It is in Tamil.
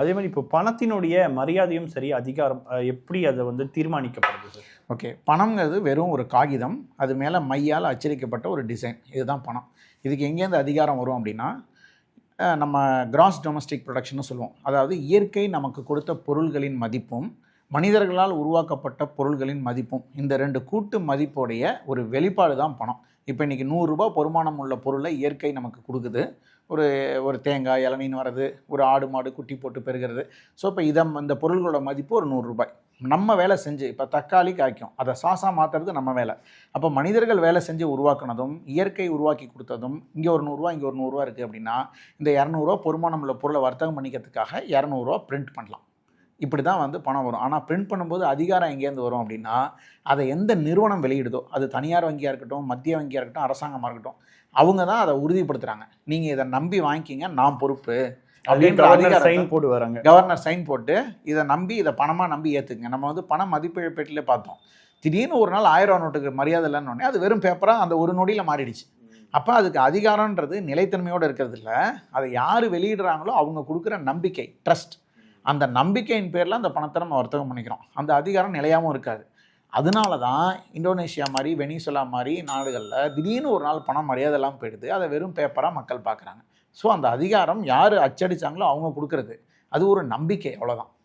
அதே மாதிரி இப்போ பணத்தினுடைய மரியாதையும் சரி அதிகாரம் எப்படி அதை வந்து தீர்மானிக்கப்படுது சார்? ஓகே பணம்ங்கிறது வெறும் ஒரு காகிதம் அது மேலே மையால் அச்சரிக்கப்பட்ட ஒரு டிசைன் இதுதான் பணம். இதுக்கு எங்கேருந்து அதிகாரம் வரும் அப்படின்னா நம்ம கிராஸ் டொமஸ்டிக் ப்ரொடக்ஷன்னு சொல்லுவோம். அதாவது இயற்கை நமக்கு கொடுத்த பொருள்களின் மதிப்பும் மனிதர்களால் உருவாக்கப்பட்ட பொருள்களின் மதிப்பும் இந்த ரெண்டு கூட்டு மதிப்புடைய ஒரு வெளிப்பாடு தான் பணம். இப்போ இன்றைக்கி நூறுரூபா பொறுமானம் உள்ள பொருளை இயற்கை நமக்கு கொடுக்குது. ஒரு ஒரு தேங்காய் இளநீன் வர்றது ஒரு ஆடு மாடு குட்டி போட்டு பெறுகிறது ஸோ இப்போ இதை இந்த பொருள்களோட மதிப்பு ஒரு நூறுரூபாய் நம்ம வேலை செஞ்சு இப்போ தக்காளி காய்க்கும். அதை சாசா மாற்றுறது நம்ம வேலை. அப்போ மனிதர்கள் வேலை செஞ்சு உருவாக்குனதும் இயற்கை உருவாக்கி கொடுத்ததும் இங்கே ஒரு நூறுரூவா இங்கே ஒரு நூறுரூவா இருக்குது அப்படின்னா இந்த இரநூறுவா பொறுமானம் உள்ள பொருளை வர்த்தகம் பண்ணிக்கிறதுக்காக இரநூறுவா பிரிண்ட் பண்ணலாம். இப்படி தான் வந்து பணம் வரும். ஆனால் பிரிண்ட் பண்ணும்போது அதிகாரம் எங்கேருந்து வரும் அப்படின்னா அதை எந்த நிறுவனம் வெளியிடுதோ அது தனியார் வங்கியாக இருக்கட்டும் மத்திய வங்கியாக இருக்கட்டும் அரசாங்கமாக இருக்கட்டும் அவங்க தான் அதை உறுதிப்படுத்துகிறாங்க நீங்கள் இதை நம்பி வாங்கிக்கிங்க நான் பொறுப்பு. அப்படின்ற சைன் போடு வராங்க. கவர்னர் சைன் போட்டு இதை நம்பி இதை பணமாக நம்பி ஏற்றுக்குங்க நம்ம வந்து பண மதிப்பிழப்பீட்டிலே பார்த்தோம். திடீர்னு ஒரு நாள் ஆயிரம் ரூபா நோட்டுக்கு மரியாதை இல்லைன்னு அது வெறும் பேப்பராக அந்த ஒரு நொடியில் மாறிடுச்சு. அப்போ அதுக்கு அதிகாரம்ன்றது நிலைத்தன்மையோடு இருக்கிறது இல்ல. அதை யார் வெளியிடுறாங்களோ அவங்க கொடுக்குற நம்பிக்கை ட்ரஸ்ட் அந்த நம்பிக்கையின் பேரில் அந்த பணத்தை நம்ம வர்த்தகம் பண்ணிக்கிறோம். அந்த அதிகாரம் நிலையாகவும் இருக்காது. அதனால தான் இந்தோனேஷியா மாதிரி வெனிசுலா மாதிரி நாடுகளில் திடீர்னு ஒரு நாள் பணம் மரியாதை இல்லாமல் போயிடுது. அதை வெறும் பேப்பராக மக்கள் பார்க்குறாங்க. ஸோ அந்த அதிகாரம் யார் அச்சடித்தாங்களோ அவங்க கொடுக்கறது. அது ஒரு நம்பிக்கை அவ்வளோதான்